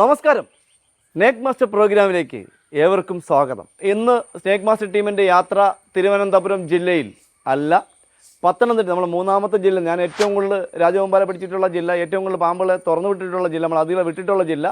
നമസ്കാരം. Snake master പ്രോഗ്രാമിലേക്ക് ഏവർക്കും സ്വാഗതം. ഇന്ന് സ്നേക് മാസ്റ്റർ ടീമിന്റെ യാത്ര തിരുവനന്തപുരം ജില്ലയിൽ അല്ല പത്തനംതിട്ട നമ്മൾ മൂന്നാമത്തെ ജില്ല. ഞാൻ ഏറ്റവും കൂടുതൽ രാജഗോപാല പിടിച്ചിട്ടുള്ള ജില്ല ഏറ്റവും കൂടുതൽ പാമ്പുകളെ തുറന്നു വിട്ടിട്ടുള്ള ജില്ല നമ്മൾ അതിൽ വിട്ടിട്ടുള്ള ജില്ല.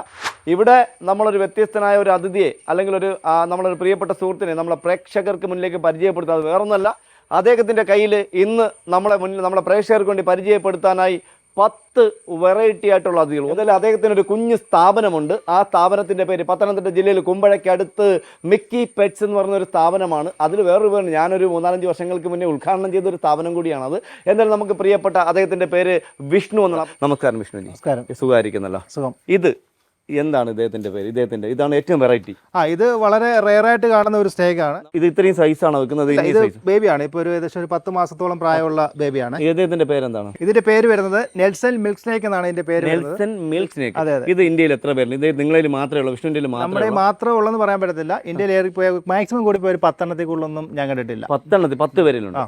ഇവിടെ നമ്മളൊരു വ്യത്യസ്തനായ ഒരു അതിഥിയെ അല്ലെങ്കിൽ ഒരു നമ്മളൊരു പ്രിയപ്പെട്ട സുഹൃത്തിനെ നമ്മളെ പ്രേക്ഷകർക്ക് മുന്നിലേക്ക് പരിചയപ്പെടുത്താതെ വേറൊന്നല്ല അദ്ദേഹത്തിന്റെ കയ്യിൽ ഇന്ന് നമ്മളെ മുന്നിൽ നമ്മളെ പ്രേക്ഷകർക്ക് വേണ്ടി പരിചയപ്പെടുത്താനായി പത്ത് വെറൈറ്റി ആയിട്ടുള്ള അതിഥികൾ അതിൽ അദ്ദേഹത്തിന് ഒരു കുഞ്ഞു സ്ഥാപനമുണ്ട്. ആ സ്ഥാപനത്തിന്റെ പേര് പത്തനംതിട്ട ജില്ലയിൽ കുമ്പഴയ്ക്ക് അടുത്ത് മിക്കി പെറ്റ്സ് എന്ന് പറഞ്ഞ ഒരു സ്ഥാപനമാണ്. അതിൽ വേറൊരു പേര് ഞാനൊരു മൂന്നാലഞ്ച് വർഷങ്ങൾക്ക് മുന്നേ ഉദ്ഘാടനം ചെയ്ത ഒരു സ്ഥാപനം കൂടിയാണത്. എന്തായാലും നമുക്ക് പ്രിയപ്പെട്ട അദ്ദേഹത്തിന്റെ പേര് വിഷ്ണു എന്നാണ്. നമസ്കാരം വിഷ്ണു നമസ്കാരം. സുഖമായിരിക്കുന്നല്ലോ. സുഖം. ഇത് എന്താണ് ഇദ്ദേഹത്തിന്റെ പേര്? ഇദ്ദേഹത്തിന്റെ ഇതാണ് ഏറ്റവും വെറൈറ്റി ആ ഇത് വളരെ റെയർ ആയിട്ട് കാണുന്ന ഒരു സ്റ്റേക്ക് ആണ്. ഇത് ഇത്രയും സൈസാണ് വെക്കുന്നത്? ഇത് സൈസ് ബേബിയാണ് ഇപ്പൊ ഒരു ഏകദേശം ഒരു പത്ത് മാസത്തോളം പ്രായമുള്ള ബേബിയാണ് ഇദ്ദേഹത്തിന്റെ പേര് എന്താണ് ഇതിന്റെ പേര് വരുന്നത് നെൽസൺ മിൽക്ക് സ്നേക്ക് എന്നാണ് ഇതിന്റെ പേര് നെൽസൺ മിൽക്ക് സ്നേക്ക്. അതെ, അതെ. ഇത് ഇന്ത്യയിൽ എത്ര പേര് ഇത് നിങ്ങളിൽ മാത്രമേ ഉള്ളൂ വിഷ്ണുവിന്റെ നമ്മുടെ മാത്രമേ മാത്രമേ ഉള്ളെന്ന് പറയാൻ പറ്റത്തില്ല. ഇന്ത്യയിൽ ഏറി പോയ മാക്സിമം കൂടി പോയ ഒരു പത്തെണ്ണത്തിൽ കൂടുതലൊന്നും ഞാൻ കണ്ടിട്ടില്ല. പത്തെണ്ണത്തിൽ പത്ത് പേരിലുണ്ട്.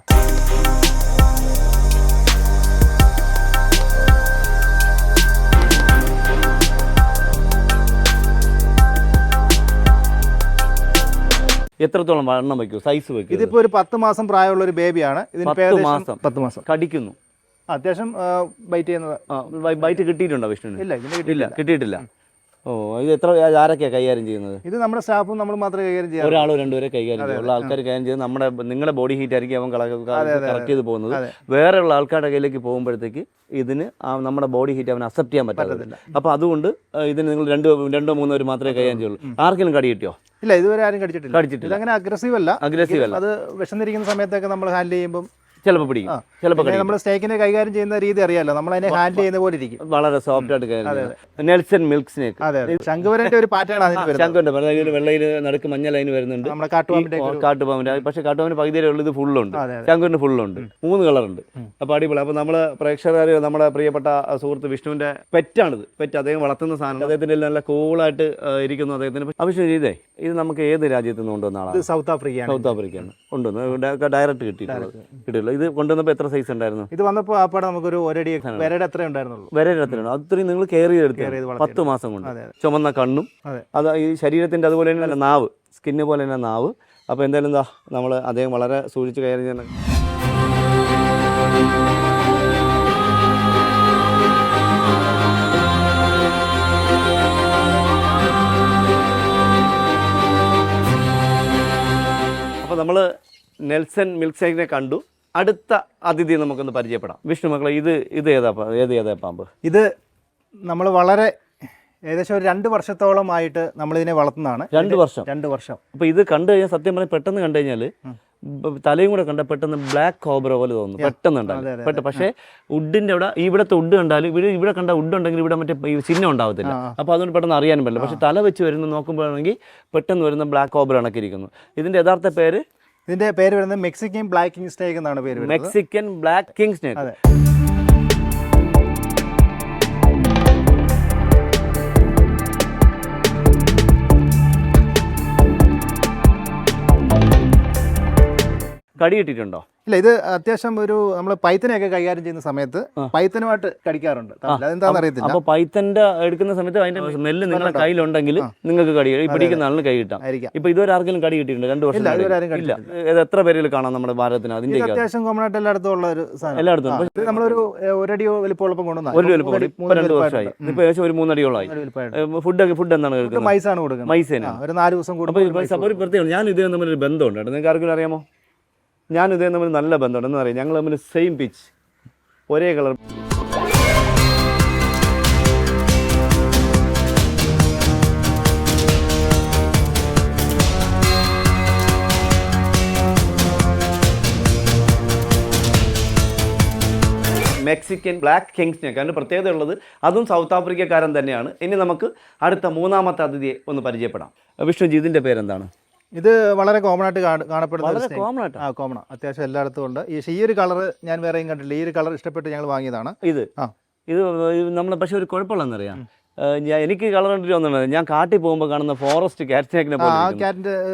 എത്രത്തോളം വണ്ണം വെക്കും സൈസ് വെക്കും ഇതിപ്പോ ഒരു പത്ത് മാസം പ്രായമുള്ള ഒരു ബേബിയാണ് പത്ത് മാസം. പത്ത് മാസം. കടിക്കുന്നു. അത്യാവശ്യം ബൈറ്റ് ചെയ്യുന്നത്. ബൈറ്റ് കിട്ടിയിട്ടുണ്ടോ വിഷ്ണു ഇല്ല ഇല്ല കിട്ടിയിട്ടില്ല. ഓ ഇത് എത്ര ആരൊക്കെയാണ് കൈകാര്യം ചെയ്യുന്നത്? ഇത് നമ്മുടെ സ്റ്റാഫും നമ്മൾ മാത്രമേ കൈകാര്യം ചെയ്യാം ഒരാളോ രണ്ടുപേരെ കൈകാര്യം ചെയ്യും ഉള്ള ആൾക്കാർ കൈകാര്യം ചെയ്ത് നമ്മുടെ നിങ്ങളുടെ ബോഡി ഹീറ്റ് ആയിരിക്കും അവൻ കളക്ട് ചെയ്ത് പോകുന്നത്. വേറെയുള്ള ആൾക്കാരുടെ കയ്യിലേക്ക് പോകുമ്പോഴത്തേക്ക് ഇതിന് ആ നമ്മുടെ ബോഡി ഹീറ്റ് അവൻ അക്സെപ്റ്റ് ചെയ്യാൻ പറ്റത്തില്ല. അപ്പോൾ അതുകൊണ്ട് ഇതിന് നിങ്ങൾ രണ്ട് രണ്ടോ മൂന്നോ പേര് മാത്രമേ കൈകാര്യം ചെയ്യുള്ളൂ. ആർക്കെങ്കിലും കടി കിട്ടിയോ? ഇല്ല ഇതുവരെ ആരും കടിച്ചിട്ടില്ല. കടിച്ചിട്ടില്ല. അങ്ങനെ അഗ്രസീവ് അല്ല. അഗ്രസീവ് അല്ല. അത് വിശന്നിരിക്കുന്ന സമയത്തൊക്കെ നമ്മൾ ഹാൻഡിൽ ചെയ്യുമ്പോൾ ചിലപ്പോൾ പിടിക്കും. ചിലപ്പോൾ നമ്മൾ സ്റ്റേക്കിനെ കൈകാര്യം ചെയ്യുന്ന രീതി അറിയാലോ. നമ്മൾ അതിനെ ഹാൻഡിൽ ചെയ്യുന്ന പോലെ ഇരിക്കും. വളരെ സോഫ്റ്റ് ആയിട്ട് കൈകാര്യം നെൽസൺ മിൽക്ക് സ്നേക്ക്. ശംഖുവരന്റെ ഒരു പാറ്റേൺ അതിന് ശങ്കുണ്ട് വെള്ളയിൽ വെള്ളയിൽ നടുക്ക് മഞ്ഞ ലൈൻ വരുന്നുണ്ട്. നമ്മുടെ കാട്ടുപാമ്പിന്റെ കാട്ടുപാമ്പിന്റെ. പക്ഷെ കാട്ടുപാമ്പിന്റെ പകുതിയിലേ ഉള്ളത് ഫുള്ളുണ്ട്. ശങ്കുവിന് ഫുള്ളുണ്ട്. മൂന്ന് കളറുണ്ട്. അപ്പോൾ അടിപൊളി. അപ്പോൾ നമ്മൾ പ്രേക്ഷകർ നമ്മുടെ പ്രിയപ്പെട്ട സുഹൃത്ത് വിഷ്ണുവിന്റെ പെറ്റാണിത്. പെറ്റ് അദ്ദേഹം വളർത്തുന്ന സാധനം അദ്ദേഹത്തിന്റെ നല്ല കൂളായിട്ട് ഇരിക്കുന്നു അദ്ദേഹത്തിന്. അഭിഷേക് ചെയ്തേ ഇത് നമുക്ക് ഏത് രാജ്യത്ത് നിന്ന് കൊണ്ടുവന്ന ആളാണ്? സൗത്ത് ആഫ്രിക്കയാണ്. സൗത്ത് ആഫ്രിക്കയാണ്. കൊണ്ടുവന്ന് ഡയറക്റ്റ് കിട്ടിയിട്ടുള്ളത്. കിട്ടിയില്ല ഇത് കൊണ്ടുവന്നപ്പോൾ എത്ര സൈസ് ഉണ്ടായിരുന്നു? ഇത് വന്നപ്പോൾ ആ പാടെ നമുക്കൊരു ഒരടി വരയുടെ അത്രേ ഉണ്ടായിരുന്നുള്ളൂ. വരെ രത്തിലാണ് അത്രയും നിങ്ങൾ കെയർ ചെയ്തെടുത്തു പത്ത് മാസം കൊണ്ട്. ചുമന്ന കണ്ണും. അതെ. അത് ഈ ശരീരത്തിന്റെ അതുപോലെ തന്നെ നാവ്. സ്കിന്ന് പോലെ തന്നെ നാവ്. അപ്പോൾ എന്തായാലും എന്താ നമ്മൾ അദ്ദേഹം വളരെ സൂക്ഷിച്ച് കയറി തന്നെ അപ്പോൾ നമ്മൾ നെൽസൺ മിൽക്ക് ഷേക്കിനെ കണ്ടു. അടുത്ത അതിഥി നമുക്കൊന്ന് പരിചയപ്പെടാം. വിഷ്ണു മക്കളെ ഇത് ഇത് ഏതാ ഏത് ഏതാ പാമ്പ്? ഇത് നമ്മൾ വളരെ ഏകദേശം ഒരു രണ്ട് വർഷത്തോളമായിട്ട് നമ്മൾ ഇതിനെ വളർത്തുന്നതാണ്. രണ്ട് വർഷം? രണ്ട് വർഷം. അപ്പോൾ ഇത് കണ്ടു കഴിഞ്ഞാൽ സത്യം പറഞ്ഞാൽ പെട്ടെന്ന് കണ്ടു കഴിഞ്ഞാൽ തലയും കൂടെ കണ്ട പെട്ടെന്ന് ബ്ലാക്ക് കോബ്ര പോലെ തോന്നുന്നു പെട്ടെന്ന് പെട്ടെന്ന്. പക്ഷേ ഉഡിന്റെ അവിടെ ഇവിടത്തെ വുഡ് കണ്ടാലും ഇവിടെ ഇവിടെ കണ്ട ഉഡ് ഉണ്ടെങ്കിൽ ഇവിടെ മറ്റേ ചിഹ്നം ഉണ്ടാവത്തില്ല. അപ്പോൾ അതുകൊണ്ട് പെട്ടെന്ന് അറിയാനും പറ്റില്ല. പക്ഷേ തല വെച്ച് വരുന്ന നോക്കുമ്പോഴാണെങ്കിൽ പെട്ടെന്ന് വരുന്ന ബ്ലാക്ക് കോബ്ര കണക്കിരിക്കുന്നു. ഇതിന്റെ യഥാർത്ഥ പേര്? ഇതിന്റെ പേര് വരുന്നത് മെക്സിക്കൻ ബ്ലാക്ക് കിങ് സ്നേക്ക് എന്നാണ് പേര് മെക്സിക്കൻ ബ്ലാക്ക് കിങ് സ്നേക്ക് അതെ. കടി കിട്ടിയിട്ടുണ്ടോ? ഇല്ല ഇത് അത്യാവശ്യം ഒരു നമ്മൾ പൈത്തനെയൊക്കെ കൈകാര്യം ചെയ്യുന്ന സമയത്ത്. പൈത്തനുമായിട്ട് കടിക്കാറുണ്ട്. അതെന്താണെന്ന് അറിയത്തില്ല. അപ്പോൾ പൈത്തന്റെ എടുക്കുന്ന സമയത്ത് അതിന്റെ സ്മെല്ല് നിങ്ങളുടെ കയ്യിലുണ്ടെങ്കിൽ നിങ്ങൾക്ക് കടി ഈ പിടിക്കുന്ന ആളിന് കൈ കിട്ടാം. ഇപ്പൊ ഇതുവരെ ആർക്കെങ്കിലും കടി കിട്ടിയിട്ടുണ്ട്? രണ്ട് വർഷം ഇല്ല ഇത് എത്ര പേരിൽ കാണാം നമ്മുടെ ഭാരതത്തിന് അതിന്റെ അത്യാവശ്യം കോമൺ ആയിട്ട് എല്ലായിടത്തും ഉള്ള ഒരു സാധനം. എല്ലായിടത്തും നമ്മളൊരു ഒരടിയോ വലിപ്പമുള്ളപ്പം കൊണ്ടുവന്ന ഒരു വലിപ്പം ഇപ്പൊ രണ്ട് വർഷമായി. ഇപ്പൊ ഏകദേശം ഒരു മൂന്നടിയോളമായി. ഫുഡ് ഫുഡ് എന്താണ് കൊടുക്കുന്നത് മൈസാണ് കൊടുക്കുന്നത്. മൈസേന. ഒരു നാല് ദിവസം കൂടുമ്പോൾ ഒരു പ്രത്യേകം ഞാൻ ഇതേ തമ്മിൽ ഒരു ബന്ധമുണ്ട് നിങ്ങൾക്ക് ആർക്കും അറിയാമോ? ഞാൻ ഇതേ തമ്മിൽ നല്ല ബന്ധമുണ്ട്. എന്ന് അറിയാം ഞങ്ങൾ തമ്മിൽ സെയിം പിച്ച് ഒരേ കളർ മെക്സിക്കൻ ബ്ലാക്ക് കിങ്സിനെയൊക്കെ അതിന്റെ പ്രത്യേകത ഉള്ളത് അതും സൗത്ത് ആഫ്രിക്കക്കാരൻ തന്നെയാണ്. ഇനി നമുക്ക് അടുത്ത മൂന്നാമത്തെ അതിഥിയെ ഒന്ന് പരിചയപ്പെടാം. വിഷ്ണുജി ഇതിന്റെ പേരെന്താണ്? ഇത് വളരെ കോമൺ ആയിട്ട് കാണപ്പെടുന്നത് കാണപ്പെടുന്ന. കോമൺ ആയിട്ട്. ആ കോമൺ അത്യാവശ്യം എല്ലായിടത്തും ഉണ്ട്. ഈ ഒരു കളർ ഞാൻ വേറെയും കണ്ടില്ല ഈ ഒരു കളർ ഇഷ്ടപ്പെട്ട് ഞങ്ങൾ വാങ്ങിയതാണ്. ഇത്. ആ. ഇത് നമ്മൾ പക്ഷെ ഒരു കുഴപ്പമുള്ളതെന്നറിയാം. ഞാൻ എനിക്ക് കളർ കണ്ടിട്ട് ഞാൻ കാട്ടി പോകുമ്പോൾ കാണുന്ന ഫോറസ്റ്റ് കാറ്റ് സ്നേക്കിനെ.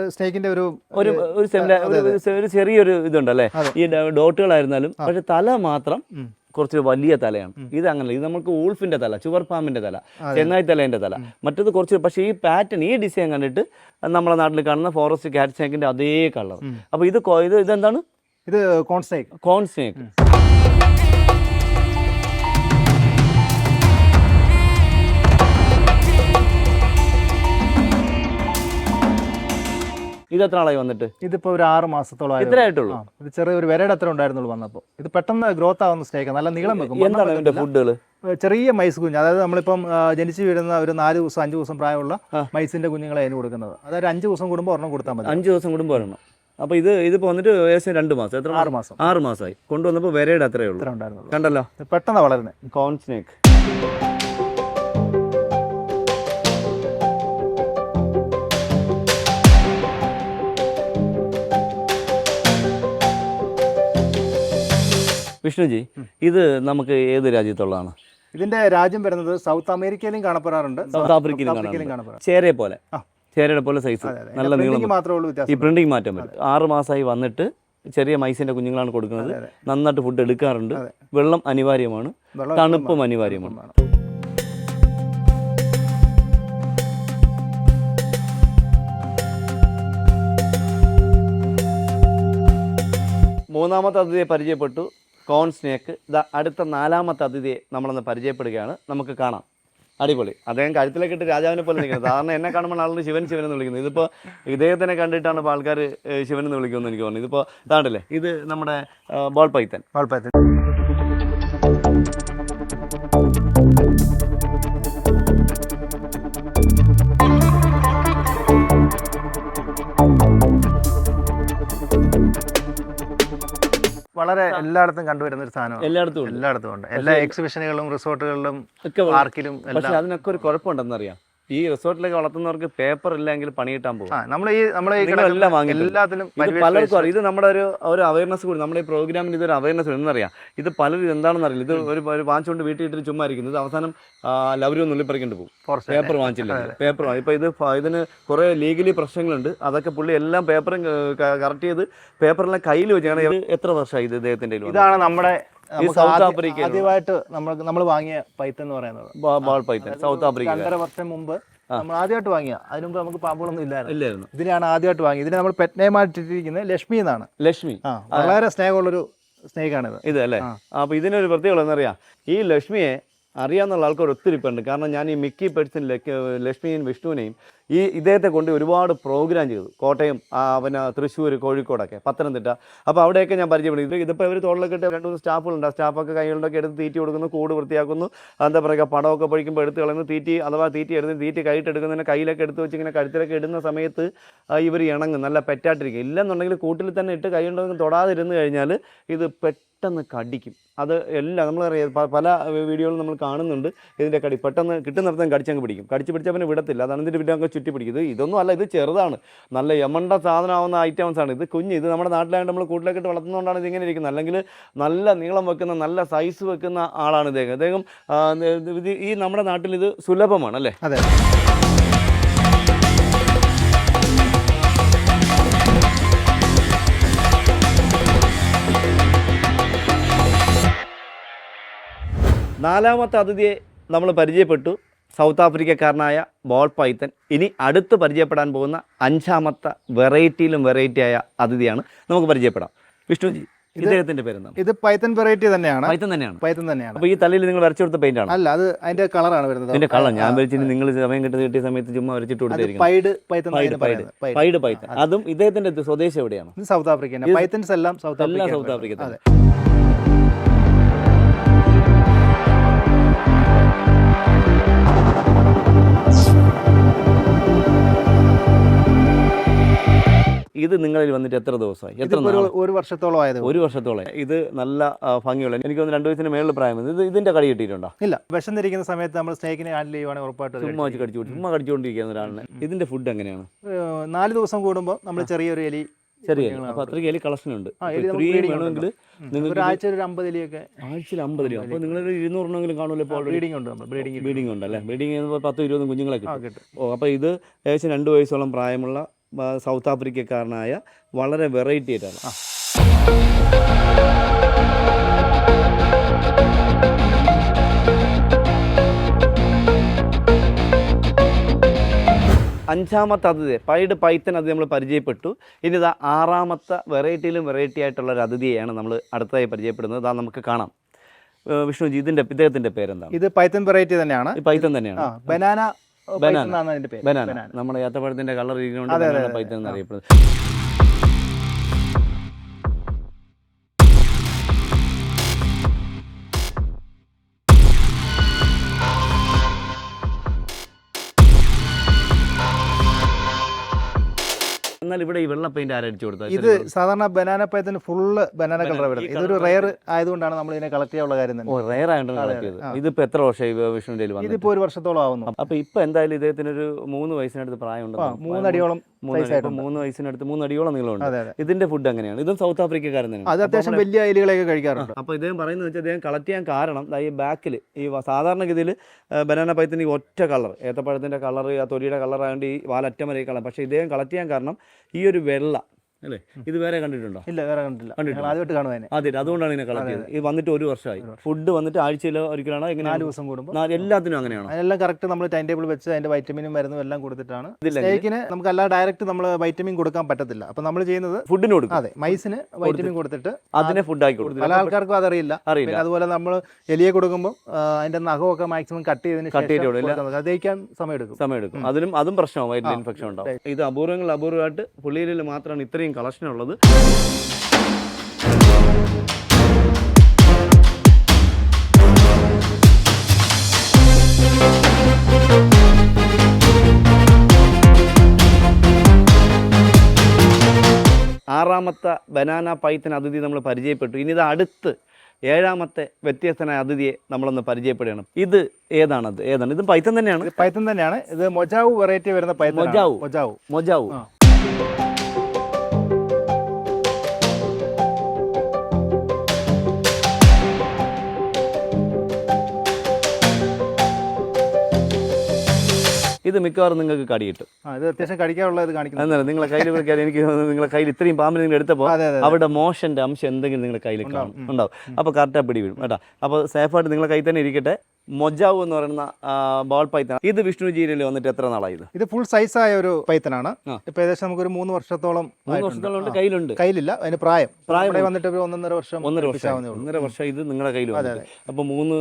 സ്നേക്കിന്റെ ഒരു ഒരു ഒരു ചെറിയൊരു ഇതുണ്ടല്ലേ. ഈ ഡോട്ടുകളായിരുന്നാലും പക്ഷെ തല മാത്രം. കുറച്ച് വലിയ തലയാണ്. ഇത് അങ്ങനെ ഇത് നമുക്ക് ഊൾഫിന്റെ തല ചുവർ പാമ്പിന്റെ തല ചെന്നായി തലേന്റെ തല. മറ്റത് കുറച്ച് പക്ഷേ ഈ പാറ്റേൺ ഈ ഡിസൈൻ കണ്ടിട്ട് നമ്മളെ നാട്ടിൽ കാണുന്ന ഫോറസ്റ്റ് കാറ്റ് സ്നേക്കിന്റെ അതേ കളർ അപ്പോൾ ഇത് ഇത് ഇതെന്താണ്? ഇത് കോൺസ്നേക്ക് കോൺ ഇത് എത്ര ആളായി വന്നിട്ട്? ഇതിപ്പോ ഒരു ആറ് മാസത്തോളം ഇത്ര ആയിട്ടുള്ളൂ. ഇത് ചെറിയ ഒരു വിരയുടെ അത്ര ഉണ്ടായിരുന്നുള്ളൂ വന്നപ്പോൾ ഇത് പെട്ടെന്ന് ഗ്രോത്ത് ആവുന്ന സ്നേഹം നല്ല നീളം വെക്കും. എന്താണ് ഇതിന്റെ ഫുഡുകൾ ചെറിയ മൈസ് കുഞ്ഞ് അതായത് നമ്മളിപ്പം ജനിച്ചു വീഴുന്ന ഒരു നാല് ദിവസം അഞ്ച് ദിവസം പ്രായമുള്ള മൈസിന്റെ കുഞ്ഞുങ്ങളെ അതിന് കൊടുക്കുന്നത്. അതായത് അഞ്ച് ദിവസം കൂടുമ്പോൾ ഒരെണ്ണം കൊടുത്താൽ മതി. അഞ്ച് ദിവസം കൂടുമ്പോൾ ഒരെണ്ണം. അപ്പോൾ ഇത് ഇതിപ്പോൾ വന്നിട്ട് ഏകദേശം രണ്ട് മാസം. എത്ര ആറ് മാസം. ആറ് മാസമായി. കൊണ്ടുവന്നപ്പോൾ വിരയുടെ അത്രയേ ഉള്ളൂ. ഇത്ര ഉണ്ടായിരുന്നുള്ളൂ. കണ്ടല്ലോ. ഇത് പെട്ടെന്ന് വളരുന്നത് കോൺ വിഷ്ണുജി ഇത് നമുക്ക് ഏത് രാജ്യത്തുള്ളതാണ്? ഇതിന്റെ രാജ്യം വരുന്നത് സൗത്ത് അമേരിക്കയിലും കാണപ്പെടാറുണ്ട്. സൗത്ത് ആഫ്രിക്കയിലും ചേരെ ചേരയെ പോലെ. ചേരയുടെ പോലെ സൈസ് നല്ല നീളം ഈ പ്രിന്റിംഗ് മാറ്റം വരും ആറ് മാസമായി വന്നിട്ട് ചെറിയ മൈസിന്റെ കുഞ്ഞുങ്ങളാണ് കൊടുക്കുന്നത്. നന്നായിട്ട് ഫുഡ് എടുക്കാറുണ്ട്. വെള്ളം അനിവാര്യമാണ്. തണുപ്പും അനിവാര്യമാണ്. മൂന്നാമത്തെ അതിഥിയെ പരിചയപ്പെട്ടു. കോൺ സ്നേക്ക് ഇതാ അടുത്ത നാലാമത്തെ അതിഥിയെ നമ്മളൊന്ന് പരിചയപ്പെടുകയാണ്. നമുക്ക് കാണാം. അടിപൊളി. അദ്ദേഹം കഴുത്തിലേക്ക് ഇട്ട് രാജാവിനെ പോലെ നിൽക്കുന്നത് സാധാരണ എന്നെ കാണുമ്പോൾ ആളുകൾ ശിവൻ ശിവൻ എന്ന് വിളിക്കുന്നത് ഇതിപ്പോൾ ഇദ്ദേഹത്തിനെ കണ്ടിട്ടാണ് ഇപ്പോൾ ആൾക്കാർ ശിവൻ എന്ന് വിളിക്കുമെന്ന് എനിക്ക് തോന്നുന്നു. ഇതിപ്പോൾ ഇതാണ്ടല്ലേ? ഇത് നമ്മുടെ ബോൾ പൈത്തൻ കുഴപ്പമില്ല. വളരെ എല്ലായിടത്തും കണ്ടുവരുന്ന ഒരു സാധനം എല്ലായിടത്തും എല്ലായിടത്തും ഉണ്ട്. എല്ലാ എക്സിബിഷനുകളിലും റിസോർട്ടുകളിലും ഒക്കെ പാർക്കിലും പക്ഷെ അതിനൊക്കെ ഒരു കുഴപ്പമുണ്ടെന്നറിയാം. ഈ റിസോർട്ടിലേക്ക് വളർത്തുന്നവർക്ക് പേപ്പർ ഇല്ലെങ്കിൽ പണി കിട്ടാൻ പോകും. ആ നമ്മൾ ഈ എല്ലാത്തിലും ഇത് പലർക്കും ഇത് നമ്മുടെ ഒരു ഒരു അവയർനെസ് കൂടി. നമ്മുടെ ഈ പ്രോഗ്രാമിന് ഇതൊരു അവയർനെസ് എന്നറിയാം ഇത് പലരും എന്താണെന്ന് അറിയില്ല. ഇത് ഒരു ഒരു വാങ്ങിച്ചുകൊണ്ട് വീട്ടിൽ ഇട്ടിട്ട് ചുമ്മാ ഇരിക്കുന്നത് ഇത് അവസാനം ലവരും നുള്ളിപ്പറിക്കേണ്ടി പോകും. പേപ്പർ വാങ്ങിച്ചില്ല. പേപ്പർ ഇപ്പൊ ഇത് ഇതിന് കുറെ ലീഗലി പ്രശ്നങ്ങളുണ്ട്. അതൊക്കെ പുള്ളി എല്ലാം പേപ്പറും കറക്റ്റ് ചെയ്ത് പേപ്പറെല്ലാം കയ്യിൽ വെച്ചാണ് എത്ര വർഷമായി ഇത് ഇദ്ദേഹത്തിന്റെ ഇതാണ് നമ്മുടെ സൗത്ത് ആഫ്രിക്ക ആദ്യമായിട്ട് നമ്മൾ നമ്മൾ വാങ്ങിയ പൈത്തൻ എന്ന് പറയുന്നത്. ബോൾ പൈത്തൻ സൗത്ത് ആഫ്രിക്ക രണ്ടര വർഷം മുമ്പ് നമ്മൾ ആദ്യമായിട്ട് വാങ്ങിയ. അതിന് മുമ്പ് നമുക്ക് പാമ്പുകളൊന്നും ഇല്ലായിരുന്നു. ഇല്ലായിരുന്നു. ഇതിനാണ് ആദ്യമായിട്ട് വാങ്ങിയത്. ഇതിനെ നമ്മൾ പെറ്റ്നേമായിട്ടിരിക്കുന്നത് ലക്ഷ്മി എന്നാണ്. ലക്ഷ്മി. ആ വളരെ സ്നേഹമുള്ളൊരു സ്നേഹിക്കാണിത് ഇത്. അല്ലേ? അപ്പൊ ഇതിനൊരു പ്രത്യേകത എന്നറിയാം ഈ ലക്ഷ്മിയെ അറിയാവുന്ന ആൾക്കാർ ഒത്തിരി പേരുണ്ട് കാരണം ഞാൻ ഈ മിക്കി പെറ്റ്സിൻ ലക്ഷ്മിയും വിഷ്ണുവിനെയും ഈ ഇദ്ദേഹത്തെ കൊണ്ട് ഒരുപാട് പ്രോഗ്രാം ചെയ്തു. കോട്ടയം പിന്നെ തൃശ്ശൂർ കോഴിക്കോടൊക്കെ പത്തനംതിട്ട. അപ്പോൾ അവിടെയൊക്കെ ഞാൻ പരിചയപ്പെടുന്നു. ഇത് ഇതിപ്പോൾ ഇവർ തോളിലൊക്കെ ഇട്ട് രണ്ട് മൂന്ന് സ്റ്റാഫുകളുണ്ട്. ആ സ്റ്റാഫൊക്കെ കൈകളിലൊക്കെ എടുത്ത് തീറ്റി കൊടുക്കുന്നു കൂട് വൃത്തിയാക്കുന്നു. എന്താ പറയുക പടമൊക്കെ പൊഴിക്കുമ്പോൾ എടുത്ത് കളയുന്നു. തീറ്റി അഥവാ തീറ്റി എടുത്ത് തീറ്റി കൈയിട്ട് എടുക്കുന്നതിന് കയ്യിലൊക്കെ എടുത്ത് വെച്ച് ഇങ്ങനെ കഴുത്തിലൊക്കെ ഇടുന്ന സമയത്ത് ഇവർ ഇണങ്ങും. നല്ല പെറ്റായിട്ടിരിക്കും. ഇല്ലെന്നുണ്ടെങ്കിൽ കൂട്ടിൽ തന്നെ ഇട്ട് കൈ ഉണ്ടെങ്കിൽ തൊടാതിരുന്ന് കഴിഞ്ഞാൽ ഇത് പെട്ടെന്ന് കടിക്കും. അത് എല്ലാം നമ്മളറിയാം പല വീഡിയോകളും നമ്മൾ കാണുന്നുണ്ട്. ഇതിന്റെ കടി പെട്ടെന്ന് കിട്ടുന്നിടത്തും കടിച്ചങ്ങ് പിടിക്കും. കടിച്ച് പിടിച്ചാൽ പിന്നെ വിടത്തില്ല. അതാണ് ഇതിന്റെ പിന്നെ അങ്ങ് ചുറ്റി പിടിക്കും ഇത് ഇതൊന്നും അല്ല ഇത് ചെറുതാണ്. നല്ല യമണ്ട സാധനമാവുന്ന ഐറ്റംസ് ആണ്. ഇത് കുഞ്ഞ് ഇത് നമ്മുടെ നാട്ടിലായിട്ട് നമ്മൾ കൂട്ടിലേക്ക് വളർത്തുന്നതുകൊണ്ടാണ് ഇതിങ്ങനെ ഇരിക്കുന്നത്. അല്ലെങ്കിൽ നല്ല നീളം വെക്കുന്ന നല്ല സൈസ് വെക്കുന്ന ആളാണ് ഇദ്ദേഹം. അദ്ദേഹം ഈ നമ്മുടെ നാട്ടിൽ ഇത് സുലഭമാണ് അല്ലേ? അതെ. നാലാമത്തെ അതിഥിയെ നമ്മൾ പരിചയപ്പെട്ടു. സൗത്ത് ആഫ്രിക്കക്കാരനായ ബോൾ പൈത്തൻ ഇനി അടുത്ത് പരിചയപ്പെടാൻ പോകുന്ന അഞ്ചാമത്തെ വെറൈറ്റിയിലും വെറൈറ്റിയായ അതിഥിയാണ് നമുക്ക് പരിചയപ്പെടാം. വിഷ്ണുജി ഇദ്ദേഹത്തിന്റെ പേരെന്താണ് ഇത് പൈത്തൻ വെറൈറ്റി തന്നെയാണ്. പൈത്തൻ തന്നെയാണ്. പൈത്തൻ തന്നെയാണ്. അപ്പോൾ ഈ തലയിൽ നിങ്ങൾ വരച്ചു കൊടുത്ത പെയിന്റ് ആണ്? അല്ല അത് അതിന്റെ കളറാണ് വരുന്നത്. അതിന്റെ കളർ ഞാൻ വരച്ചിട്ട് നിങ്ങൾ സമയം കിട്ടി കിട്ടിയ സമയത്ത് ചുമ്മാ വരച്ചിട്ട് കൊടുത്തിരിക്കും പൈഡ് പൈത്തൻ പൈഡ് പൈത്തൻ അതും ഇദ്ദേഹത്തിന്റെ സ്വദേശം എവിടെയാണ്? സൗത്ത് ആഫ്രിക്ക പൈത്തൻസ് എല്ലാം സൗത്ത് ആഫ്രിക്ക സൗത്ത് ആഫ്രിക്ക ഇത് നിങ്ങളിൽ വന്നിട്ട് എത്ര ദിവസമായി? എത്ര ഒരു വർഷത്തോളം ആയത് ഒരു വർഷത്തോളം ഇത് നല്ല ഭംഗിയുള്ള എനിക്ക് തോന്നുന്നു രണ്ടു വയസ്സിന് മേളിൽ പ്രായം ഇത് ഇതിന്റെ കടി കിട്ടിയിട്ടുണ്ടോ? ഇല്ല. വിശന്നിരിക്കുന്ന സമയത്ത് നമ്മൾ സ്നേഹിനെ ഹാൻഡിൽ ചെയ്യുവാണെങ്കിൽ ഉറപ്പായിട്ട് ചുമ്മാ വെച്ച് കടിച്ചു ചുമ്മാ കടിച്ചുകൊണ്ടിരിക്കുന്ന ഒരാളാണ് ഇതിന്റെ ഫുഡ് എങ്ങനെയാണ്? നാല് ദിവസം കൂടുമ്പോൾ നമ്മൾ ചെറിയൊരു എലി ചെറിയ അപ്പൊ അത്രയ്ക്ക് എലി കളക്ഷൻ ഉണ്ട്. വേണമെങ്കിൽ. നിങ്ങൾക്ക് ആഴ്ച ഒരു അമ്പത് എലിയൊക്കെ ആഴ്ചയിൽ അമ്പത് രൂപ അപ്പോൾ നിങ്ങളൊരു ഇരുന്നൂറെണ്ണെങ്കിലും കാണുമല്ലോ ഇപ്പോൾ ബ്രീഡിംഗ് ഉണ്ട് നമ്മൾ ബ്രീഡിംഗ് പത്ത് ഉണ്ടല്ലേ? ബ്രീഡിംഗ് പത്തും ഇരുപതും കുഞ്ഞുങ്ങളെ കിട്ടും. ഓ അപ്പോൾ ഇത് ഏകദേശം രണ്ട് വയസ്സോളം പ്രായമുള്ള സൗത്ത് ആഫ്രിക്കക്കാരനായ വളരെ വെറൈറ്റി ആയിട്ടാണ് അഞ്ചാമത്തെ അതിഥി പൈഡ് പൈത്തൻ അത് നമ്മൾ പരിചയപ്പെട്ടു. ഇനി ഇതാ ആറാമത്തെ വെറൈറ്റിയിലും വെറൈറ്റി ആയിട്ടുള്ള ഒരു അതിഥിയെയാണ് നമ്മൾ അടുത്തതായി പരിചയപ്പെടുന്നത്. അതാ നമുക്ക് കാണാം. വിഷ്ണുജി ഇതിന്റെ ഇദ്ദേഹത്തിന്റെ പേരെന്താണ്? ഇത് പൈത്തൻ വെറൈറ്റി തന്നെയാണ്. പൈത്തൻ തന്നെയാണ്. Banana banana. നമ്മുടെ ഏത്തപ്പഴത്തിന്റെ കളർ ബനാന പൈത്തൻ എന്നറിയപ്പെടുന്നത് എന്നാൽ ഇവിടെ ഈ വെള്ള പെയിന്റ് ആരടിച്ചു കൊടുത്തത്? ഇത് സാധാരണ ബനാന പഴത്തിന് ഫുള്ള് ബനാന കളർ വരുന്നത് ഇതൊരു റയർ ആയതുകൊണ്ടാണ് നമ്മൾ ഇതിനെ കളക്ട് ചെയ്യാനുള്ള കാര്യം തന്നെ. ഓ റെയർ ആയിട്ടാണ് കളക്ട് ചെയ്തത്. ഇതിപ്പോ എത്ര വർഷമായി വിഷ്ണുവിന്റെ വന്നിട്ട്? ഇതിപ്പോ ഒരു വർഷത്തോളം ആവുന്നു. അപ്പൊ ഇപ്പൊ എന്തായാലും ഇദ്ദേഹത്തിന് ഒരു മൂന്ന് വയസ്സിനടുത്ത് പ്രായമുണ്ട് മൂന്നടിയോളം. മൂന്ന് വയസ്സിനടുത്ത് മൂന്നടിയോളം നീളമുണ്ട്. ഇതിന്റെ ഫുഡ് അങ്ങനെയാണ്. ഇതും സൗത്ത് ആഫ്രിക്കക്കാരൻ തന്നെ അത് അത്യാവശ്യം വലിയ അയലുകളൊക്കെ കഴിക്കാറുണ്ട്. അപ്പോൾ ഇദ്ദേഹം പറയുന്നത് വെച്ചാൽ അദ്ദേഹം കളക്ട് ചെയ്യാൻ കാരണം ഈ ബാക്കിൽ ഈ സാധാരണ സാധാരണഗതിയിൽ ബനാന പഴത്തിന് ഒറ്റ കളർ ഏത്തപ്പഴത്തിന്റെ കളർ ആ തൊലിയുടെ കളർ ആയതുകൊണ്ട് ഈ വാലറ്റം വരെ കളർ പക്ഷേ ഇദ്ദേഹം കളക്ട് ചെയ്യാൻ കാരണം ഈ ഒരു വെള്ള അല്ലേ? ഇത് വേറെ കണ്ടിട്ടുണ്ടോ? ഇല്ല വേറെ കണ്ടില്ല കണ്ടിട്ടില്ല. ഞങ്ങൾ ആദ്യമായിട്ട് കാണുവാനെ അതെ അതുകൊണ്ടാണ് ഇതിനെ കളക്ട് ചെയ്തത്. ഇത് വന്നിട്ട് ഒരു വർഷമായി. ഫുഡ് വന്നിട്ട് ആഴ്ചയിലോ ഒരിക്കലാണോ? നാല് എങ്ങനെയാണ് ദിവസം കൂടുമ്പോൾ നാല് എല്ലാത്തിനും അങ്ങനെയാണോ? എല്ലാം കറക്റ്റ് നമ്മൾ ടൈം ടേബിൾ വെച്ച് അതിന്റെ വൈറ്റമിനും മരുന്നും എല്ലാം കൊടുത്തിട്ടാണ്. സ്റ്റേക്കിന് നമുക്ക് അല്ല ഡയറക്റ്റ് നമ്മൾ വൈറ്റമിൻ കൊടുക്കാൻ പറ്റത്തില്ല. അപ്പൊ നമ്മൾ ചെയ്യുന്നത് ഫുഡിന് കൊടുക്കും. അതെ മൈസിന് വൈറ്റമിൻ കൊടുത്തിട്ട് അതിനെ ഫുഡായി കൊടുക്കും. പല ആൾക്കാർക്കും അതറിയില്ല. അറിയില്ല. അതുപോലെ നമ്മൾ എലിയെ കൊടുക്കുമ്പോൾ അതിന്റെ നഖമൊക്കെ മാക്സിമം കട്ട് ചെയ്തതിന് കട്ട് ചെയ്ത്. അത് ദഹിക്കാൻ സമയം എടുക്കും സമയം എടുക്കും അതിനും അതും പ്രശ്നമാണ് വയറ്റിൽ ഇൻഫെക്ഷൻ ഉണ്ടാവും. ഇത് അപൂർവങ്ങൾ അപൂർവമായിട്ട് പുള്ളിയിൽ മാത്രമാണ് ഇത്രയും കളക്ഷൻ ഉള്ളത് ആറാമത്തെ ബനാന പൈത്തൻ അതിഥി നമ്മൾ പരിചയപ്പെട്ടു. ഇനി ഇത് അടുത്ത് ഏഴാമത്തെ വ്യത്യസ്തനായ അതിഥിയെ നമ്മളൊന്ന് പരിചയപ്പെടുകയാണ്. ഇത് ഏതാണത്? ഏതാണ്? ഇത് പൈത്തൻ തന്നെയാണ്. പൈത്തൻ തന്നെയാണ്. ഇത് മൊജാവു വെറൈറ്റി വരുന്ന പൈത്തൻ മൊജാവു. മൊജാവു. മൊജാവു. ഇത് മിക്കവാറും നിങ്ങൾക്ക് കടി കിട്ടും ഇത് അത്യാവശ്യം കഴിക്കാനുള്ള ഇത് കാണിക്കുന്നത് അന്നേരം നിങ്ങളെ കയ്യിൽ എനിക്ക് നിങ്ങളെ കയ്യിൽ ഇത്രയും പാമ്പിനെ നിങ്ങൾ എടുത്തപ്പോൾ അവിടെ മോഷന്റെ അംശം എന്തെങ്കിലും നിങ്ങളുടെ കയ്യിൽ കാണും. ഉണ്ടാവും. അപ്പോൾ കറക്റ്റാ പിടി വീഴും കേട്ടോ. അപ്പോൾ സേഫായിട്ട് നിങ്ങളെ കയ്യിൽ തന്നെ ഇരിക്കട്ടെ. മൊജാവ് എന്ന് പറയുന്ന ബോൾ പൈത്തൻ ഇത് വിഷ്ണു ജീരയിൽ വന്നിട്ട് എത്ര നാളായത് ഇത്? ഫുൾ സൈസ് ആയ ഒരു പൈത്തനാണ്. ഇപ്പൊ ഏകദേശം നമുക്കൊരു മൂന്ന് വർഷത്തോളം മൂന്ന്. വർഷത്തോളം കയ്യിലുണ്ട്. കയ്യിലില്ല. അതിന് പ്രായം. പ്രായം വന്നിട്ട് ഒരു ഒന്നൊന്നര വർഷം ഒന്നര വർഷം. ഒന്നര വർഷം ഇത് നിങ്ങളുടെ കയ്യിൽ അപ്പൊ മൂന്ന്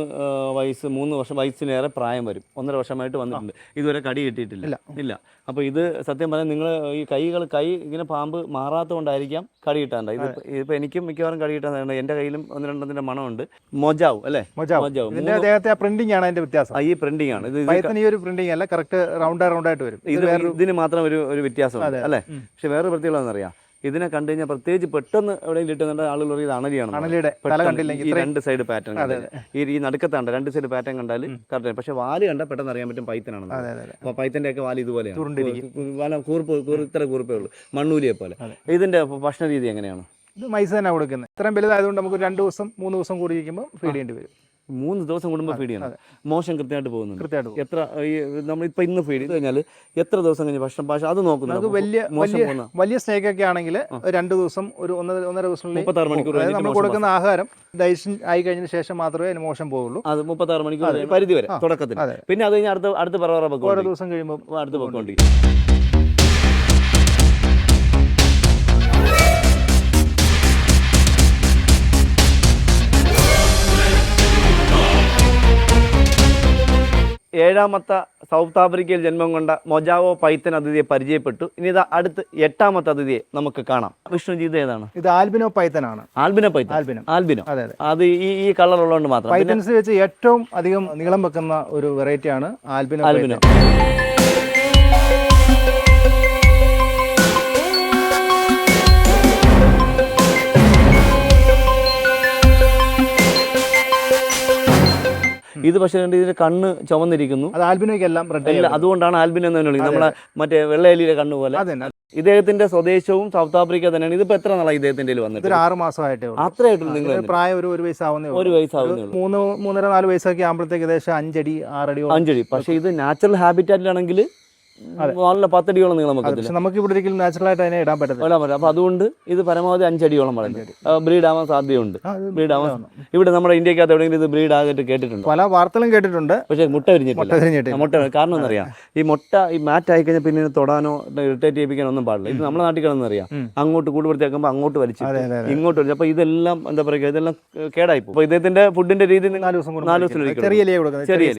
വയസ്സ് മൂന്ന് വർഷം വയസ്സിലേറെ പ്രായം വരും. ഒന്നര വർഷമായിട്ട് വന്നിട്ടുണ്ട്. ഇതുവരെ കടി കിട്ടിയിട്ടില്ല. ഇല്ല. അപ്പൊ അപ്പോൾ ഇത് സത്യം പറഞ്ഞാൽ നിങ്ങൾ ഈ കൈകൾ കൈ ഇങ്ങനെ പാമ്പ് മാറാത്തത് കൊണ്ടായിരിക്കാം കടി കിട്ടാണ്ട്. ഇത് ഇപ്പൊ എനിക്കും മിക്കവാറും കടി കിട്ടാൻ എന്റെ കയ്യിലും ഒന്ന് രണ്ടെണ്ണത്തിന്റെ മണമുണ്ട്. മൊജാവ് അല്ലേ? മൊജാവു. ഇതിന്റെ അദ്ദേഹത്തെ പ്രിന്റിംഗ് ആണ് അതിന്റെ വ്യത്യാസം. ഈ പ്രിന്റിംഗ് ആണ്. ഇത് ഈ ഒരു പ്രിന്റിംഗ് അല്ല കറക്റ്റ് റൗണ്ട് റൗണ്ട് ആയിട്ട് വരും. ഇത് ഇതിന് മാത്രം ഒരു ഒരു വ്യത്യാസമുണ്ട് അതെ. അല്ലേ. പക്ഷെ വേറെ പ്രത്യേകത എന്നറിയാം ഇതിനെ കണ്ടു കഴിഞ്ഞാൽ പ്രത്യേകിച്ച് പെട്ടെന്ന് എവിടെയെങ്കിലും ഇട്ടുന്നുണ്ട് ആളുകൾ പറയുന്നത് ഇത് അണലിയാണ് അണലിയുടെ ഈ രണ്ട് സൈഡ് പാറ്റേൺ ഈ ഈ നടുക്കത്താണ്ട് രണ്ട് സൈഡ് പാറ്റേൺ കണ്ടാൽ കറക്റ്റ് പക്ഷെ വാൽ കണ്ട പെട്ടെന്ന് അറിയാൻ പറ്റും പൈത്തനാണ് അപ്പോൾ പൈത്തന്റെ ഒക്കെ വാൽ ഇതുപോലെയാണ്. വല കൂർപ്പ് ഇത്ര കൂർപ്പേ ഉള്ളൂ. മണ്ണൂലിയെ പോലെ. ഇതിന്റെ ഭക്ഷണ രീതി എങ്ങനെയാണ്? ഇത് മൈസ് തന്നെ കൊടുക്കുന്നത്. ഇത്രയും വലുതായതുകൊണ്ട് നമുക്ക് രണ്ട് ദിവസം മൂന്ന് ദിവസം കൂടി ഇരിക്കുമ്പോൾ ഫീഡ് ചെയ്യേണ്ടി വരും. മൂന്ന് ദിവസം കൂടുമ്പോൾ ഫീഡ് ചെയ്യണം. മോശം കൃത്യമായിട്ട് പോകുന്നുണ്ട്. കൃത്യമായിട്ട് എത്ര നമ്മൾ ഇപ്പൊ ഇന്ന് ഫീഡ് ചെയ്ത് കഴിഞ്ഞാൽ എത്ര ദിവസം കഴിഞ്ഞ് ഭക്ഷണം പക്ഷേ അത് നോക്കുന്നത് നോക്കുന്നു വലിയ മോശം വലിയ വലിയ സ്നേക്ക് ഒക്കെ ആണെങ്കിൽ രണ്ട് ദിവസം ഒരു ഒന്നര ഒന്നര ദിവസം മുപ്പത്താറ് മണിക്കൂർ നമ്മൾ കൊടുക്കുന്ന ആഹാരം ഡൈജഷൻ ആയി കഴിഞ്ഞ ശേഷം മാത്രമേ അതിന് മോശം പോകുള്ളൂ അത് മുപ്പത്താറ് മണിക്കൂർ പരിധി വരെ തുടക്കത്തിൽ. പിന്നെ അത് കഴിഞ്ഞ് അടുത്ത അടുത്ത പറവറ ഓരോ ദിവസം കഴിയുമ്പോൾ അടുത്ത് പൊക്കോണ്ടിരിക്കും. ഏഴാമത്തെ സൗത്ത് ആഫ്രിക്കയിൽ ജന്മം കൊണ്ട മൊജാവോ പൈത്തൻ അതിഥിയെ പരിചയപ്പെട്ടു. ഇനി ഇതാ അടുത്ത് എട്ടാമത്തെ അതിഥിയെ നമുക്ക് കാണാം. വിഷ്ണുജി ഇത് ഏതാണ്? ഇത് albino പൈത്തനാണ്. Albino python. Albino. Albino. അതെ അതെ. അത് ഈ ഈ കളർ ഉള്ളതുകൊണ്ട് മാത്രം. പൈത്തൻസ് വെച്ച് ഏറ്റവും അധികം നീളം വെക്കുന്ന ഒരു വെറൈറ്റിയാണ് ആൽബിനോ ആൽബിനോ. ഇത് പക്ഷേ ഇതിന്റെ കണ്ണ് ചുമന്നിരിക്കുന്നു. അത് ആൽബിനോയ്ക്ക് എല്ലാം റെഡ് അല്ല അതുകൊണ്ടാണ് ആൽബിൻ എന്ന് തന്നെ വിളിക്കുന്നത് നമ്മളെ മറ്റേ വെള്ളയലിയുടെ കണ്ണ് പോലെ. ഇദ്ദേഹത്തിന്റെ സ്വദേശവും സൗത്ത് ആഫ്രിക്ക തന്നെയാണ്. ഇതിപ്പോ എത്ര നാളായി ഇദ്ദേഹത്തിന്റെ വന്നിട്ട്? ആറ് മാസമായിട്ടേ ഉള്ളൂ. അത്രയായിട്ടും നിങ്ങൾ പ്രായം ഒരു ഒരു വയസ്സാവുന്നേ ഒരു ഉള്ളൂ വയസ്സാവുന്നേ ഉള്ളൂ. മൂന്ന് മൂന്നര നാല് വയസ്സൊക്കെ ആകുമ്പോഴത്തേക്ക് ഏകദേശം അഞ്ചടി ആറടി അഞ്ചടി. പക്ഷേ ഇത് നാച്ചുറൽ ഹാബിറ്റാറ്റിലാണെങ്കിൽ നല്ല പത്തടിയോളം നീളം വെക്കത്തില്ല? നമുക്ക് ഇവിടെ ഒരിക്കലും നാച്ചുറൽ ആയിട്ട് അതിനെ ഇടാൻ പറ്റില്ല. അപ്പൊ അപ്പോൾ അതുകൊണ്ട് ഇത് പരമാവധി അഞ്ചടിയോളം വളരും ബ്രീഡ് ആവാൻ സാധ്യതയുണ്ട്. ബ്രീഡ് ആവാൻ ഇവിടെ നമ്മുടെ ഇന്ത്യക്കകത്ത് എവിടെയെങ്കിലും ഇത് ബ്രീഡ് ആകിട്ട് കേട്ടിട്ടുണ്ട്? പല വാർത്തകളും കേട്ടിട്ടുണ്ട്. പക്ഷേ മുട്ട വിരിഞ്ഞിട്ടില്ല. മുട്ട കാരണം എന്നറിയാം ഈ മുട്ട ഈ മാറ്റ് ആയി കഴിഞ്ഞാൽ പിന്നെ തൊടാനോ ഇറിറ്റേറ്റ് ചെയ്യിപ്പിക്കാനോ ഒന്നും പാടില്ല. ഇത് നമ്മുടെ നാട്ടിൽ കിടന്നറിയാം. അങ്ങോട്ട് കൂട് വൃത്തിയാക്കുമ്പോൾ അങ്ങോട്ട് വലിച്ചു ഇങ്ങോട്ട് വലിച്ചു. അപ്പോൾ ഇതെല്ലാം എന്താ പറയുക ഇതെല്ലാം കേടായി പോകും അപ്പോൾ ഇദ്ദേഹത്തിന്റെ ഫുഡിന്റെ രീതി നാല് ദിവസം നാല് ദിവസം ചെറിയ ചെറിയ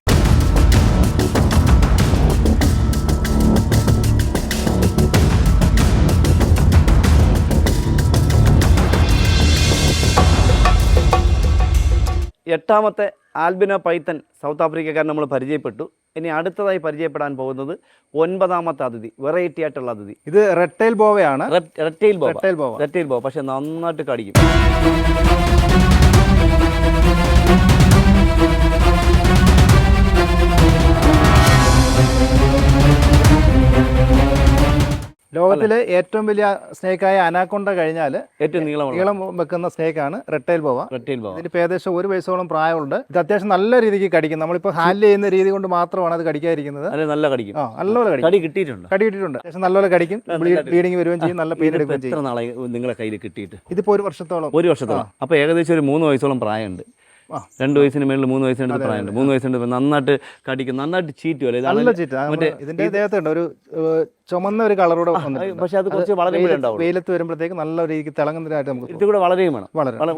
എട്ടാമത്തെ ആൽബിനോ പൈത്തൻ സൗത്ത് ആഫ്രിക്കക്കാരൻ നമ്മൾ പരിചയപ്പെട്ടു. ഇനി അടുത്തതായി പരിചയപ്പെടാൻ പോകുന്നത് ഒൻപതാമത്തെ അതിഥി വെറൈറ്റി ആയിട്ടുള്ള അതിഥി. ഇത് റെട്ടേൽ ബോവയാണ് red tail boa red tail boa red tail boa പക്ഷെ നന്നായിട്ട് കടിക്കും. ലോകത്തിലെ ഏറ്റവും വലിയ സ്നേക്കായ അനാക്കൊണ്ട കഴിഞ്ഞാൽ ഏറ്റവും നീളം നീളം വെക്കുന്ന സ്നേക്കാണ് റെട്ടൈൽ ബോവ. Red tail bower. ഇതിന് ഏകദേശം ഒരു വയസ്സോളം പ്രായമുണ്ട്. ഇത് അത്യാവശ്യം നല്ല രീതിക്ക് കടിക്കും. നമ്മളിപ്പോൾ ഹാൻഡിൽ ചെയ്യുന്ന രീതി കൊണ്ട് മാത്രമാണ് അത് കടിക്കാതിരിക്കുന്നത്. നല്ല കടിക്കും. ആ നല്ലപോലെ കടിക്കും. കടി കിട്ടിയിട്ടുണ്ട്. കടി കിട്ടിയിട്ടുണ്ട്. അത്യാവശ്യം നല്ലപോലെ കടിക്കും. ബ്ലീഡിങ് വരുകയും ചെയ്യും നല്ല പെയിൻ എടുക്കുകയും ചെയ്യും. നിങ്ങളെ കയ്യിൽ കിട്ടിയിട്ട്? ഇതിപ്പോൾ ഒരു വർഷത്തോളം. ഒരു വർഷത്തോളം. അപ്പോൾ ഏകദേശം ഒരു മൂന്ന് വയസ്സോളം പ്രായമുണ്ട്. രണ്ട് വയസ്സിന് മേളിൽ മൂന്ന് വയസ്സിന് അടുത്ത് പ്രായമുണ്ട്. മൂന്ന് വയസ്സിന് അടുത്ത് നന്നായിട്ട് കടിക്കും. നന്നായിട്ട് ചീറ്റും അല്ലേ മറ്റേ ഇതിന്റെ ദേഹത്തുണ്ട് ഒരു ചുമന്ന ഒരു കളറോടെ വന്നിട്ടുണ്ട്. പക്ഷെ അത് കുറച്ച് വളരെ വെയിലത്ത് ഉണ്ടാവും വെയിലത്ത് വരുമ്പോഴത്തേക്ക് നല്ല രീതിക്ക് തിളങ്ങുന്നതായിട്ട് നമുക്ക് ഇത് കൂടെ വളരെയും വേണം.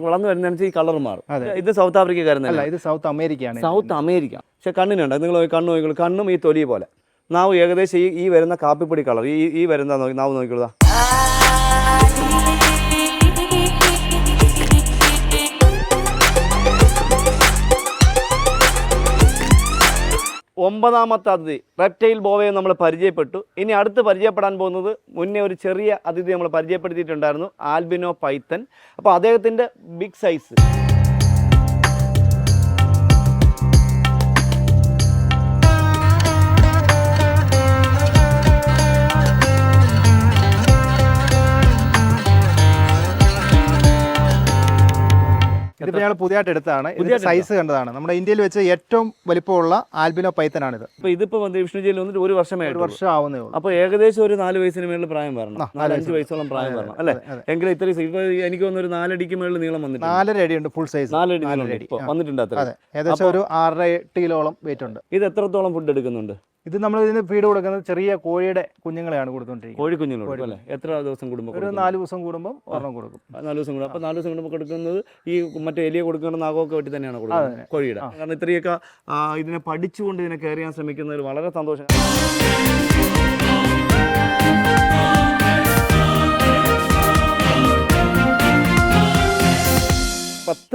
വളർന്നു വരുന്നതനുസരിച്ച് ഈ കളർ മാറും. ഇത് സൗത്ത് ആഫ്രിക്കക്കാരൻ അല്ല ഇത് സൗത്ത് അമേരിക്കയാണ്. South America. പക്ഷെ കണ്ണിനുണ്ട്. നിങ്ങൾ കണ്ണ് നോക്കിക്കോളൂ. കണ്ണും ഈ തൊലി പോലെ. നാവ് ഏകദേശം ഈ ഈ വരുന്ന കാപ്പിപ്പൊടി കളർ. ഈ ഈ വരുന്ന നോക്കി നാവ് നോക്കിക്കൊള്ളുക ഒമ്പതാമത്തെ അതിഥി. റെപ്റ്റൈൽ ബോവയെ നമ്മൾ പരിചയപ്പെട്ടു. ഇനി അടുത്ത് പരിചയപ്പെടാൻ പോകുന്നത് മുന്നേ ഒരു ചെറിയ അതിഥി നമ്മൾ പരിചയപ്പെടുത്തിയിട്ടുണ്ടായിരുന്നു ആൽബിനോ പൈത്തൻ. അപ്പോൾ അദ്ദേഹത്തിന്റെ ബിഗ് സൈസ് ഇതിപ്പോ ഞങ്ങൾ പുതിയതായിട്ട് എടുത്തതാണ്. ഇതിന്റെ സൈസ് കണ്ടതാണ്. നമ്മുടെ ഇന്ത്യയിൽ വെച്ച് ഏറ്റവും വലിപ്പമുള്ള ആൽബിനോ പൈത്തനാണിത്. അപ്പോൾ ഇതിപ്പോൾ വന്ന് വിഷ്ണു ജയിലിൽ വന്നിട്ട് ഒരു വർഷമേ ഒരു വർഷം ആവുന്നേ ഉള്ളൂ. അപ്പോൾ ഏകദേശം ഒരു നാല് വയസ്സിന് മേളിൽ പ്രായം വരണം. നാലഞ്ച് വയസ്സോളം പ്രായം വരണം അല്ലേ. എങ്കിലും ഇത്രയും ഇപ്പൊ ഇപ്പോൾ എനിക്ക് വന്നൊരു ഒരു നാലടിക്ക് മേളിൽ നീളം വന്നിട്ടുണ്ട്. നാലര അടി ഉണ്ട് ഫുൾ സൈസ് നാലടി നാലര നീളം വന്നിട്ടുണ്ട് അത്ര. അതെ ഏകദേശം ഒരു ആറര എട്ട് കിലോളം വെയിറ്റ് ഉണ്ട്. ഇത് എത്രത്തോളം ഫുഡ് എടുക്കുന്നുണ്ട്? ഇത് നമ്മൾ ഇതിന് ഫീഡ് കൊടുക്കുന്നത് ചെറിയ കോഴിയുടെ കുഞ്ഞുങ്ങളെയാണ് കൊടുത്തോണ്ടിരിക്കുന്നത്. കോഴിക്കുഞ്ഞുങ്ങൾ കൊടുക്കും അല്ലേ? എത്ര ദിവസം കൂടുമ്പോൾ ഒരു നാല് ദിവസം കൂടുമ്പോൾ ഒരെണ്ണം കൊടുക്കും. നാല് ദിവസം കൂടുമ്പോൾ അപ്പോൾ നാല് ദിവസം കൂടുമ്പോൾ കൊടുക്കുന്നത് ഈ മറ്റേ എലിയെ കൊടുക്കുന്ന നാഗമൊക്കെ വെട്ടി തന്നെയാണ് കൊടുക്കുന്നത് കോഴിയുടെ. കാരണം ഇത്രയൊക്കെ ഇതിനെ പഠിച്ചുകൊണ്ട് ഇതിനെ കയറിയാൻ ശ്രമിക്കുന്നതിൽ വളരെ സന്തോഷം.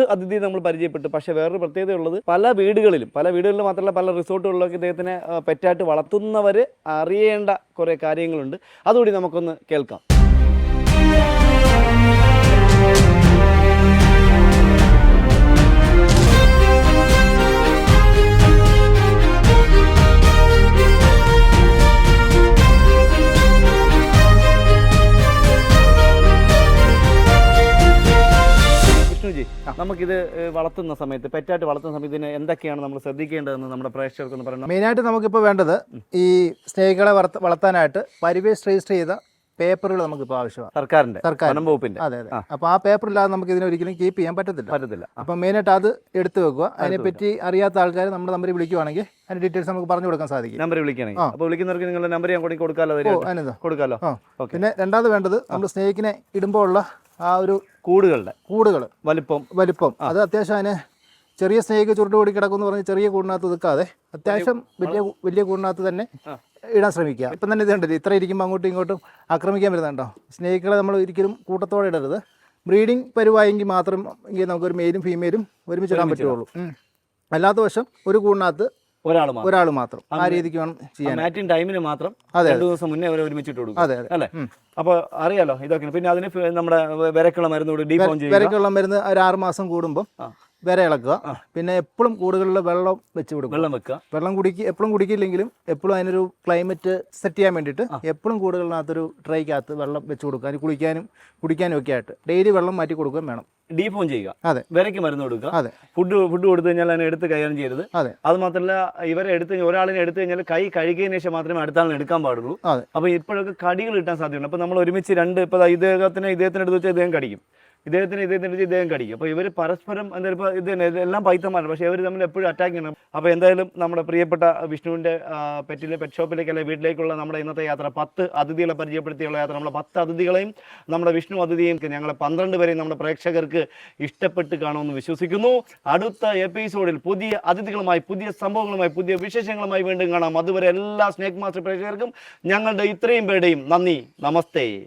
അതിഥി നമ്മൾ പരിചയപ്പെട്ടു. പക്ഷേ വേറൊരു പ്രത്യേകതയുള്ളത് പല വീടുകളിലും പല വീടുകളിലും മാത്രമല്ല പല റിസോർട്ടുകളിലൊക്കെ ഇദ്ദേഹത്തിനെ പെറ്റായിട്ട് വളർത്തുന്നവർ അറിയേണ്ട കുറേ കാര്യങ്ങളുണ്ട്. അതുകൂടി നമുക്കൊന്ന് കേൾക്കാം. വിഷ്ണുജി നമുക്കിത് വളർത്തുന്ന സമയത്ത് പെറ്റായിട്ട് വളർത്തുന്ന സമയത്ത് ഇതിന് എന്തൊക്കെയാണ് നമ്മൾ ശ്രദ്ധിക്കേണ്ടതെന്ന് നമ്മുടെ പ്രേക്ഷകർക്കൊന്ന് പറയണം? മെയിനായിട്ട് നമുക്കിപ്പോൾ വേണ്ടത് ഈ സ്നേഹികളെ വളർത്ത വളർത്താനായിട്ട് പരിവേഷ് രജിസ്റ്റർ ചെയ്ത പേപ്പറുകൾ നമുക്കിപ്പോൾ ആവശ്യമാണ്. സർക്കാരിന്റെ സർക്കാർ വകുപ്പിന്റെ അതെ അതെ. അപ്പൊ അപ്പോൾ ആ പേപ്പർ ഇല്ലാതെ നമുക്ക് ഇതിനെ ഒരിക്കലും കീപ്പ് ചെയ്യാൻ പറ്റത്തില്ല. പറ്റത്തില്ല. അപ്പൊ അപ്പം മെയിനായിട്ട് അത് എടുത്തു വെക്കുക. അതിനെപ്പറ്റി അറിയാത്ത ആൾക്കാർ നമ്മുടെ നമ്പറിൽ വിളിക്കുവാണെങ്കിൽ അതിന്റെ ഡീറ്റെയിൽസ് നമുക്ക് പറഞ്ഞു കൊടുക്കാൻ സാധിക്കും. നമ്പർ വിളിക്കണമെങ്കിൽ അപ്പൊ അപ്പോൾ വിളിക്കുന്നവർക്ക് നിങ്ങളുടെ നമ്പർ ഞാൻ കൊടുക്കാലോ കൊടുക്കാലോ പിന്നെ രണ്ടാമത് വേണ്ടത് നമ്മൾ സ്നേഹിക്കിനെ ഇടുമ്പോൾ ഉള്ള ആ ഒരു കൂടുകളുടെ. കൂടുകൾ. വലിപ്പം. വലിപ്പം. അത് അത്യാവശ്യം അതിന് ചെറിയ സ്നേഹിക്ക് ചുരുട്ട് കൂടി കിടക്കുമെന്ന് പറഞ്ഞ് ചെറിയ കൂടിനകത്ത് നിൽക്കാതെ അത്യാവശ്യം വലിയ വലിയ കൂടിനകത്ത് തന്നെ ഇടാൻ ശ്രമിക്കുക. ഇപ്പം തന്നെ ഇത് കണ്ടില്ലേ? ഇത്ര ഇരിക്കുമ്പോൾ അങ്ങോട്ടും ഇങ്ങോട്ടും ആക്രമിക്കാൻ വരുന്നുണ്ടോ സ്നേഹിക്കളെ നമ്മൾ ഒരിക്കലും കൂട്ടത്തോടെ ഇടരുത്. ബ്രീഡിംഗ് പരുവായെങ്കിൽ മാത്രം എങ്കിൽ നമുക്കൊരു മെയിലും ഫീമെയിലും ഒരുമിച്ച് ഇടാൻ പറ്റുള്ളൂ. അല്ലാത്ത വശം ഒരു കൂടിനകത്ത് ഒരാൾ മാത്രം. ഒരാൾ മാത്രം. ആ രീതിക്ക് വേണം ചെയ്യാൻ. മാറ്റിംഗ് ടൈമിന് മാത്രം രണ്ട് ദിവസം മുന്നേ അവരെ ഒരുമിച്ചിട്ട് കൊടുക്കും. അതെ അതെ. അല്ലേ. അപ്പോൾ അറിയാലോ ഇതൊക്കെ പിന്നെ അതിന് നമ്മുടെ വിരക്കുള്ള മരുന്നോട് ഡീപോൺ ചെയ്യുക. വിരക്കുള്ള മരുന്ന് ഒരു ആറ് മാസം കൂടുമ്പോൾ. വരെ ഇളക്കുക. പിന്നെ എപ്പോഴും കൂടുതലുള്ള വെള്ളം വെച്ച് കൊടുക്കുക. വെള്ളം വെക്കുക. വെള്ളം കുടിക്കുക എപ്പോഴും കുടിക്കില്ലെങ്കിലും എപ്പോഴും അതിനൊരു ക്ലൈമറ്റ് സെറ്റ് ചെയ്യാൻ വേണ്ടിയിട്ട് എപ്പോഴും കൂടുതലിനകത്തൊരു ട്രൈക്കകത്ത് വെള്ളം വെച്ച് കൊടുക്കുക. അതിന് കുളിക്കാനും കുടിക്കാനും ഒക്കെ ആയിട്ട്. ഡെയിലി വെള്ളം മാറ്റി കൊടുക്കുകയും വേണം. ഡീഫോൺ ചെയ്യുക. അതെ. വിരയ്ക്ക് മരുന്ന് കൊടുക്കുക. അതെ. ഫുഡ് ഫുഡ് കൊടുത്തു കഴിഞ്ഞാൽ അതിനെ എടുത്ത് കൈകാര്യം ചെയ്യരുത്. അതെ. അത് മാത്രമല്ല ഇവരെ എടുത്ത് കഴിഞ്ഞാൽ ഒരാളിനെ എടുത്തു കഴിഞ്ഞാൽ കൈ കഴുകിയതിന് ശേഷം മാത്രമേ അടുത്ത ആളിനെ എടുക്കാൻ പാടുള്ളൂ. അതെ. അപ്പോൾ ഇപ്പോഴൊക്കെ കടികൾ കിട്ടാൻ സാധ്യതയുണ്ട്. അപ്പോൾ നമ്മൾ ഒരുമിച്ച് രണ്ട് ഇപ്പോൾ ഇദ്ദേഹത്തിന് ഇദ്ദേഹത്തിന് എടുത്ത് വെച്ചാൽ ഇദ്ദേഹം കടിക്കും. ഇദ്ദേഹത്തിന് വെച്ച് ഇദ്ദേഹം കടിക്കും. അപ്പോൾ ഇവർ പരസ്പരം എന്തായാലും ഇപ്പോൾ ഇത് തന്നെ ഇതെല്ലാം പൈത്തന്മാരാണ് പക്ഷേ ഇവർ തമ്മിൽ എപ്പോഴും അറ്റാക്ക് ചെയ്യണം അപ്പോൾ എന്തായാലും നമ്മുടെ പ്രിയപ്പെട്ട വിഷ്ണുവിന്റെ പെറ്റിലെ പെറ്റ് ഷോപ്പിലേക്ക് അല്ലെങ്കിൽ വീട്ടിലേക്കുള്ള നമ്മുടെ ഇന്നത്തെ യാത്ര പത്ത് അതിഥികളെ പരിചയപ്പെടുത്തിയുള്ള യാത്ര. നമ്മളെ പത്ത് അതിഥികളെയും നമ്മുടെ വിഷ്ണു അതിഥിയും ഞങ്ങളെ പന്ത്രണ്ട് പേരെയും നമ്മുടെ പ്രേക്ഷകർക്ക് ഇഷ്ടപ്പെട്ട് കാണുമെന്ന് വിശ്വസിക്കുന്നു. അടുത്ത എപ്പിസോഡിൽ പുതിയ അതിഥികളുമായി പുതിയ സംഭവങ്ങളുമായി പുതിയ വിശേഷങ്ങളുമായി വീണ്ടും കാണാം. അതുവരെ എല്ലാ സ്നേക് മാസ്റ്റർ പ്രേക്ഷകർക്കും ഞങ്ങളുടെ ഇത്രയും പേരുടെയും നന്ദി. നമസ്തേ.